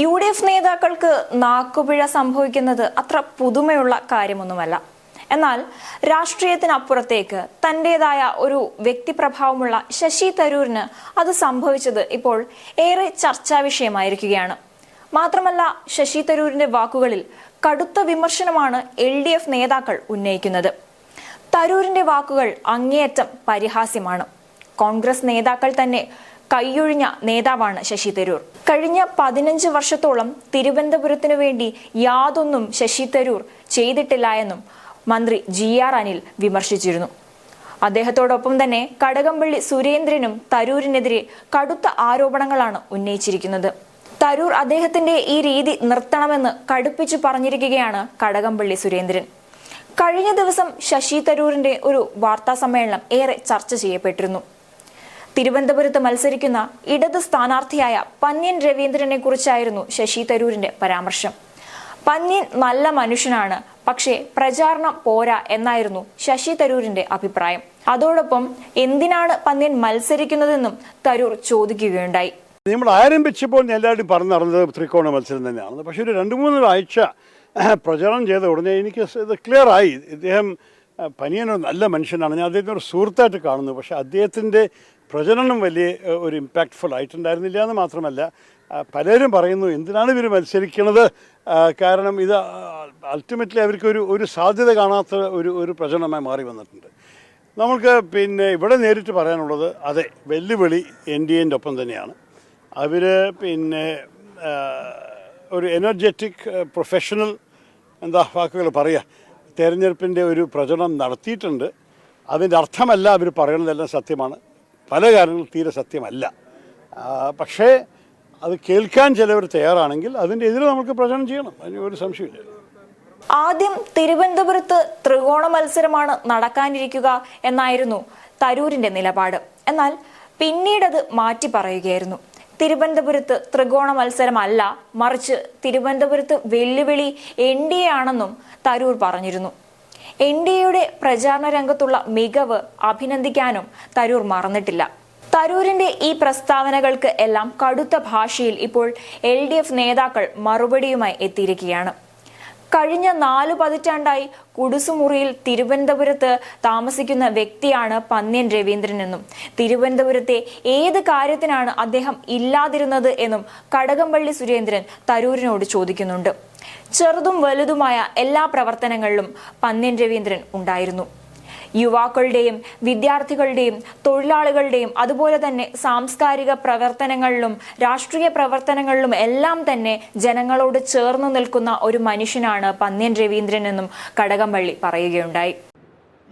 U D F നേതാക്കൾക്ക് നാക്കുപിഴ സംഭവിക്കുന്നത് അത്ര പുതുമയുള്ള കാര്യമൊന്നുമല്ല. എന്നാൽ രാഷ്ട്രീയത്തിനപ്പുറത്തേക്ക് തന്റേതായ ഒരു വ്യക്തിപ്രഭാവമുള്ള ശശി തരൂരിന് അത് സംഭവിച്ചത് ഇപ്പോൾ ഏറെ ചർച്ചാ വിഷയമായിരിക്കുകയാണ്. മാത്രമല്ല ശശി തരൂരിന്റെ വാക്കുകളിൽ കടുത്ത വിമർശനമാണ് എൽ ഡി എഫ് നേതാക്കൾ ഉന്നയിക്കുന്നത്. തരൂരിന്റെ വാക്കുകൾ അങ്ങേയറ്റം പരിഹാസ്യമാണ്. കോൺഗ്രസ് നേതാക്കൾ തന്നെ കൈയൊഴിഞ്ഞ നേതാവാണ് ശശി തരൂർ. കഴിഞ്ഞ പതിനഞ്ച് വർഷത്തോളം തിരുവനന്തപുരത്തിനു വേണ്ടി യാതൊന്നും ശശി തരൂർ ചെയ്തിട്ടില്ല എന്നും മന്ത്രി ജി ആർ അനിൽ വിമർശിച്ചിരുന്നു. അദ്ദേഹത്തോടൊപ്പം തന്നെ കടകംപള്ളി സുരേന്ദ്രനും തരൂരിനെതിരെ കടുത്ത ആരോപണങ്ങളാണ് ഉന്നയിച്ചിരിക്കുന്നത്. തരൂർ അദ്ദേഹത്തിന്റെ ഈ രീതി നിർത്തണമെന്ന് കടുപ്പിച്ചു പറഞ്ഞിരിക്കുകയാണ് കടകംപള്ളി സുരേന്ദ്രൻ. കഴിഞ്ഞ ദിവസം ശശി തരൂരിന്റെ ഒരു വാർത്താ സമ്മേളനം ഏറെ ചർച്ച ചെയ്യപ്പെട്ടിരുന്നു. തിരുവനന്തപുരത്ത് മത്സരിക്കുന്ന ഇടത് സ്ഥാനാർത്ഥിയായ പന്ന്യൻ രവീന്ദ്രനെ കുറിച്ചായിരുന്നു ശശി തരൂരിന്റെ പരാമർശം. പന്ന്യൻ നല്ല മനുഷ്യനാണ് പക്ഷേ പ്രചാരണം പോരാ എന്നായിരുന്നു ശശി തരൂരിന്റെ അഭിപ്രായം. അതോടൊപ്പം എന്തിനാണ് പന്ന്യൻ മത്സരിക്കുന്നതെന്നും തരൂർ ചോദിക്കുകയുണ്ടായി. നമ്മൾ ആരംഭിച്ചപ്പോൾ എല്ലാവരും പറഞ്ഞു നടന്നത് ത്രികോണ മത്സരം തന്നെയാണ് പക്ഷേ ഒരു രണ്ട് മൂന്ന് ആഴ്ച പ്രചരണം ചെയ്ത ഉടനെ എനിക്ക് ഇത് ക്ലിയർ ആയി. ഇദ്ദേഹം പനിയനൊരു നല്ല മനുഷ്യനാണ്. ഞാൻ അദ്ദേഹത്തിന് ഒരു സുഹൃത്തായിട്ട് കാണുന്നു. പക്ഷേ അദ്ദേഹത്തിന്റെ പ്രചരണം വലിയ ഒരു ഇമ്പാക്റ്റ്ഫുൾ ആയിട്ടുണ്ടായിരുന്നില്ല എന്ന് മാത്രമല്ല പലരും പറയുന്നു എന്തിനാണ് ഇവർ മത്സരിക്കുന്നത് കാരണം ഇത് അൾട്ടിമേറ്റ്ലി അവർക്ക് ഒരു ഒരു സാധ്യത കാണാത്ത ഒരു ഒരു പ്രചരണമായി മാറി വന്നിട്ടുണ്ട്. നമുക്ക് പിന്നെ ഇവിടെ നേരിട്ട് പറയാനുള്ളത് അതെ വെല്ലുവിളി എൻ ഡി എന്റെ ഒപ്പം തന്നെയാണ്. അവർ പിന്നെ ഒരു എനർജറ്റിക് പ്രൊഫഷണൽ എന്താ വാക്കുകൾ പറയുക തെരഞ്ഞെടുപ്പിന്റെ ഒരു പ്രചരണം നടത്തിയിട്ടുണ്ട്. അതിന്റെ അർത്ഥമല്ല അവർ പറയുന്നതെല്ലാം സത്യമാണ്. പല കാര്യങ്ങളും തീരെ സത്യമല്ല. പക്ഷേ അത് കേൾക്കാൻ ചിലവർ തയ്യാറാണെങ്കിൽ അതിന്റെ എതിരെ നമുക്ക് പ്രചരണം ചെയ്യണം. അതിന് ഒരു സംശയമില്ല. ആദ്യം തിരുവനന്തപുരത്ത് ത്രികോണ മത്സരമാണ് നടക്കാനിരിക്കുക എന്നായിരുന്നു തരൂരിന്റെ നിലപാട്. എന്നാൽ പിന്നീട് അത് മാറ്റി പറയുകയായിരുന്നു. തിരുവനന്തപുരത്ത് ത്രികോണ മത്സരമല്ല മറിച്ച് തിരുവനന്തപുരത്ത് വെല്ലുവിളി എൻ ഡി എ ആണെന്നും തരൂർ പറഞ്ഞിരുന്നു. എൻ ഡി എയുടെ പ്രചാരണ രംഗത്തുള്ള മികവ് അഭിനന്ദിക്കാനും തരൂർ മറന്നിട്ടില്ല. തരൂരിന്റെ ഈ പ്രസ്താവനകൾക്ക് എല്ലാം കടുത്ത ഭാഷയിൽ ഇപ്പോൾ എൽ നേതാക്കൾ മറുപടിയുമായി എത്തിയിരിക്കുകയാണ്. കഴിഞ്ഞ നാലു പതിറ്റാണ്ടായി കുടുസുമുറിയിൽ തിരുവനന്തപുരത്ത് താമസിക്കുന്ന വ്യക്തിയാണ് പന്ന്യൻ രവീന്ദ്രൻ എന്നും. തിരുവനന്തപുരത്തെ ഏത് കാര്യത്തിനാണ് അദ്ദേഹം ഇല്ലാതിരുന്നത് എന്നും കടകംപള്ളി സുരേന്ദ്രൻ തരൂരിനോട് ചോദിക്കുന്നുണ്ട്. ചെറുതും വലുതുമായ എല്ലാ പ്രവർത്തനങ്ങളിലും പന്ന്യൻ രവീന്ദ്രൻ ഉണ്ടായിരുന്നു. യുവാക്കളുടെയും വിദ്യാർത്ഥികളുടെയും തൊഴിലാളികളുടെയും അതുപോലെ തന്നെ സാംസ്കാരിക പ്രവർത്തനങ്ങളിലും രാഷ്ട്രീയ പ്രവർത്തനങ്ങളിലും എല്ലാം തന്നെ ജനങ്ങളോട് ചേർന്നു നിൽക്കുന്ന ഒരു മനുഷ്യനാണ് പന്ന്യൻ രവീന്ദ്രൻ എന്നും കടകംപള്ളി പറയുകയുണ്ടായി.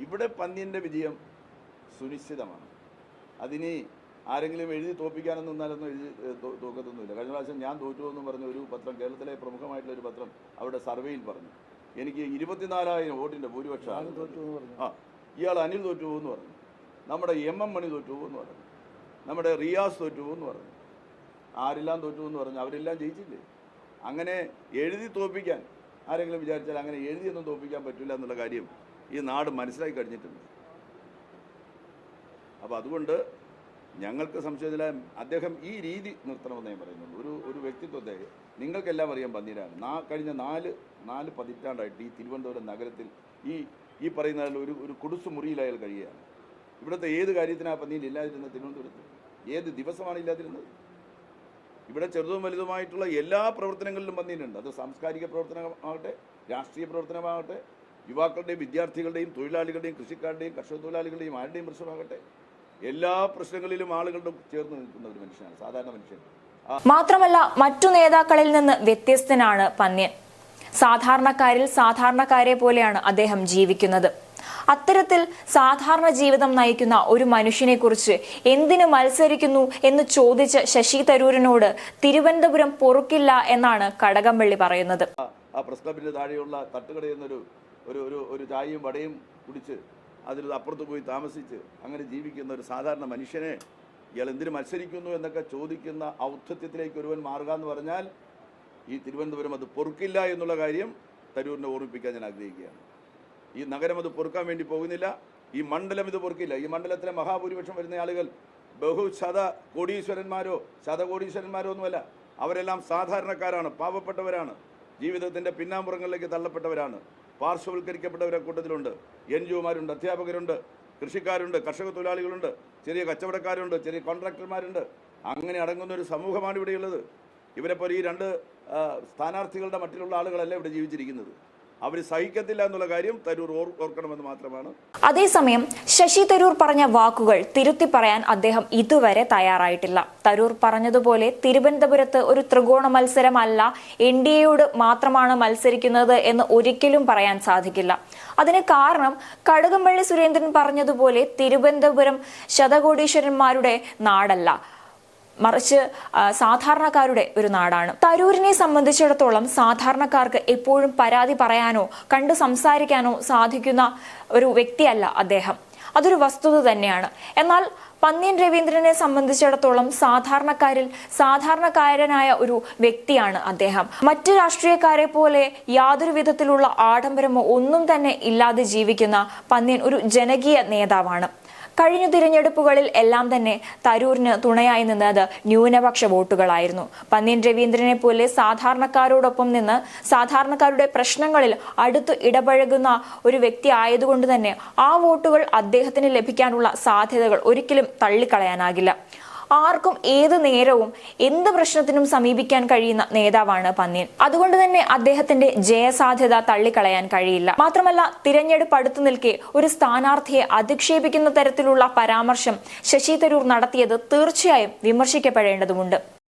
ഇവിടെ പന്ന്യന്റെ വിജയം സുനിശ്ചിതമാണ്. അതിന് ആരെങ്കിലും എഴുതി തോപ്പിക്കാനൊന്നും എന്നാലൊന്നും എഴുതി തോക്കത്തൊന്നുമില്ല. കഴിഞ്ഞ പ്രാവശ്യം ഞാൻ തോറ്റു എന്ന് പറഞ്ഞ ഒരു പത്രം കേരളത്തിലെ പ്രമുഖമായിട്ടുള്ള ഒരു പത്രം അവിടെ സർവേയിൽ പറഞ്ഞു. എനിക്ക് ഇരുപത്തിനാലായിരം വോട്ടിന്റെ ഭൂരിപക്ഷം ആ ഇയാൾ അനിൽ തോറ്റു എന്ന് പറഞ്ഞു. നമ്മുടെ എം എം മണി തോറ്റു എന്ന് പറഞ്ഞു. നമ്മുടെ റിയാസ് തോറ്റു എന്ന് പറഞ്ഞു. ആരെല്ലാം തോറ്റു എന്ന് പറഞ്ഞു. അവരെല്ലാം ജയിച്ചില്ലേ? അങ്ങനെ എഴുതി തോപ്പിക്കാൻ ആരെങ്കിലും വിചാരിച്ചാൽ അങ്ങനെ എഴുതിയൊന്നും തോപ്പിക്കാൻ പറ്റില്ല എന്നുള്ള കാര്യം ഈ നാട് മനസ്സിലാക്കി കഴിഞ്ഞിട്ടുണ്ട്. അപ്പോൾ അതുകൊണ്ട് ഞങ്ങൾക്ക് സംശയത്തില അദ്ദേഹം ഈ രീതി നിർത്തണമെന്ന് ഞാൻ പറയുന്നുള്ളൂ. ഒരു ഒരു വ്യക്തിത്വത്തെ നിങ്ങൾക്കെല്ലാം അറിയാൻ പന്നീരാണ് നാ കഴിഞ്ഞ നാല് നാല് പതിറ്റാണ്ടായിട്ട് ഈ തിരുവനന്തപുരം നഗരത്തിൽ ഈ ഈ പറയുന്ന ഒരു ഒരു കുടുസു മുറിയിൽ അയാൾ കഴിയുകയാണ്. ഇവിടുത്തെ ഏത് കാര്യത്തിനാ പന്നിയിൽ ഇല്ലാതിരുന്നത്? തിരുവനന്തപുരത്ത്. ഏത് ദിവസമാണ് ഇല്ലാതിരുന്നത്? ഇവിടെ ചെറുതും വലുതുമായിട്ടുള്ള എല്ലാ പ്രവർത്തനങ്ങളിലും പന്നിയിലുണ്ട് അത് സാംസ്കാരിക പ്രവർത്തനമാകട്ടെ രാഷ്ട്രീയ പ്രവർത്തനമാകട്ടെ യുവാക്കളുടെയും വിദ്യാർത്ഥികളുടെയും തൊഴിലാളികളുടെയും കൃഷിക്കാരുടെയും കർഷക തൊഴിലാളികളുടെയും ആരുടെയും പ്രശ്നമാകട്ടെ എല്ലാ പ്രശ്നങ്ങളിലും ആളുകളുടെ ചേർന്ന് നിൽക്കുന്ന ഒരു മനുഷ്യനാണ് സാധാരണ മനുഷ്യൻ. മാത്രമല്ല മറ്റു നേതാക്കളിൽ നിന്ന് വ്യത്യസ്തനാണ് പന്ന്യൻ. സാധാരണക്കാരിൽ സാധാരണക്കാരെ പോലെയാണ് അദ്ദേഹം ജീവിക്കുന്നത്. അത്തരത്തിൽ സാധാരണ ജീവിതം നയിക്കുന്ന ഒരു മനുഷ്യനെക്കുറിച്ച് എന്തിനു മത്സരിക്കുന്നു എന്ന് ചോദിച്ച ശശി തരൂരിനോട് തിരുവനന്തപുരം പൊറുക്കില്ല എന്നാണ് കടകംപള്ളി പറയുന്നത്. ആ പ്രസ് ക്ലബിന്റെ താഴെയുള്ള ഒരു ഒരു ഒരു ചായയും വടയും കുടിച്ച് അതിൽ അപ്പുറത്ത് പോയി താമസിച്ച് അങ്ങനെ ജീവിക്കുന്ന ഒരു സാധാരണ മനുഷ്യനെ ഇയാൾ എന്തിനു മത്സരിക്കുന്നു എന്നൊക്കെ ചോദിക്കുന്ന ഔദ്ധത്യത്തിലേക്ക് ഒരുവൻ മാറുക എന്ന് പറഞ്ഞാൽ ഈ തിരുവനന്തപുരം അത് പൊറുക്കില്ല എന്നുള്ള കാര്യം തരൂരിനെ ഓർമ്മിപ്പിക്കാൻ ഞാൻ ആഗ്രഹിക്കുകയാണ്. ഈ നഗരം അത് പൊറുക്കാൻ വേണ്ടി പോകുന്നില്ല ഈ മണ്ഡലം ഇത് പൊറുക്കില്ല. ഈ മണ്ഡലത്തിലെ മഹാഭൂരിപക്ഷം വരുന്ന ആളുകൾ ബഹുശത കോടീശ്വരന്മാരോ ശതകോടീശ്വരന്മാരോ ഒന്നുമല്ല അവരെല്ലാം സാധാരണക്കാരാണ് പാവപ്പെട്ടവരാണ് ജീവിതത്തിന്റെ പിന്നാമ്പുറങ്ങളിലേക്ക് തള്ളപ്പെട്ടവരാണ് പാർശ്വവൽക്കരിക്കപ്പെട്ടവരെ കൂട്ടത്തിലുണ്ട് എൻ ജി ഒമാരുണ്ട് അധ്യാപകരുണ്ട് കൃഷിക്കാരുണ്ട് കർഷക തൊഴിലാളികളുണ്ട് ചെറിയ കച്ചവടക്കാരുണ്ട് ചെറിയ കോൺട്രാക്ടർമാരുണ്ട്. അങ്ങനെ അടങ്ങുന്ന ഒരു സമൂഹമാണ് ഇവിടെയുള്ളത്. ഇവരെപ്പോലെ ഈ രണ്ട് സ്ഥാനാർത്ഥികളുടെ മറ്റുള്ള ആളുകളല്ല ഇവിടെ ജീവിച്ചിരിക്കുന്നത്. അവർ സഹിക്കത്തില്ല എന്നുള്ള കാര്യം തരൂർ ഓർ ഓർക്കണമെന്ന് മാത്രമാണ്. അതേസമയം ശശി തരൂർ പറഞ്ഞ വാക്കുകൾ തിരുത്തി പറയാൻ അദ്ദേഹം ഇതുവരെ തയ്യാറായിട്ടില്ല. തരൂർ പറഞ്ഞതുപോലെ തിരുവനന്തപുരത്ത് ഒരു ത്രികോണ മത്സരമല്ല എൻ ഡി എയോട് മാത്രമാണ് മത്സരിക്കുന്നത് എന്ന് ഒരിക്കലും പറയാൻ സാധിക്കില്ല. അതിന് കാരണം കടകംപള്ളി സുരേന്ദ്രൻ പറഞ്ഞതുപോലെ തിരുവനന്തപുരം ശതകോടീശ്വരന്മാരുടെ നാടല്ല. മറിച്ച് സാധാരണക്കാരുടെ ഒരു നാടാണ്. തരൂരിനെ സംബന്ധിച്ചിടത്തോളം സാധാരണക്കാർക്ക് എപ്പോഴും പരാതി പറയാനോ കണ്ടു സംസാരിക്കാനോ സാധിക്കുന്ന ഒരു വ്യക്തിയല്ല അദ്ദേഹം. അതൊരു വസ്തുത തന്നെയാണ്. എന്നാൽ പന്നിയൻ രവീന്ദ്രനെ സംബന്ധിച്ചിടത്തോളം സാധാരണക്കാരിൽ സാധാരണക്കാരനായ ഒരു വ്യക്തിയാണ് അദ്ദേഹം. മറ്റു രാഷ്ട്രീയക്കാരെ പോലെ യാതൊരു വിധത്തിലുള്ള ആഡംബരമോ ഒന്നും തന്നെ ഇല്ലാതെ ജീവിക്കുന്ന പന്നിയൻ ഒരു ജനകീയ നേതാവാണ്. കഴിഞ്ഞ തിരഞ്ഞെടുപ്പുകളിൽ എല്ലാം തന്നെ തരൂരിന് തുണയായി നിന്നത് ന്യൂനപക്ഷ വോട്ടുകളായിരുന്നു. പന്ന്യൻ രവീന്ദ്രനെ പോലെ സാധാരണക്കാരോടൊപ്പം നിന്ന് സാധാരണക്കാരുടെ പ്രശ്നങ്ങളിൽ അടുത്ത് ഇടപഴകുന്ന ഒരു വ്യക്തി ആയതുകൊണ്ട് തന്നെ ആ വോട്ടുകൾ അദ്ദേഹത്തിന് ലഭിക്കാനുള്ള സാധ്യതകൾ ഒരിക്കലും തള്ളിക്കളയാനാകില്ല. ആർക്കും ഏത് നേരവും എന്ത് പ്രശ്നത്തിനും സമീപിക്കാൻ കഴിയുന്ന നേതാവാണ് പന്നീൻ അതുകൊണ്ട് തന്നെ അദ്ദേഹത്തിന്റെ ജയസാധ്യത തള്ളിക്കളയാൻ കഴിയില്ല. മാത്രമല്ല തിരഞ്ഞെടുപ്പ് അടുത്തു നിൽക്കെ ഒരു സ്ഥാനാർത്ഥിയെ അധിക്ഷേപിക്കുന്ന തരത്തിലുള്ള പരാമർശം ശശി തരൂർ നടത്തിയത് തീർച്ചയായും വിമർശിക്കപ്പെടേണ്ടതുണ്ട്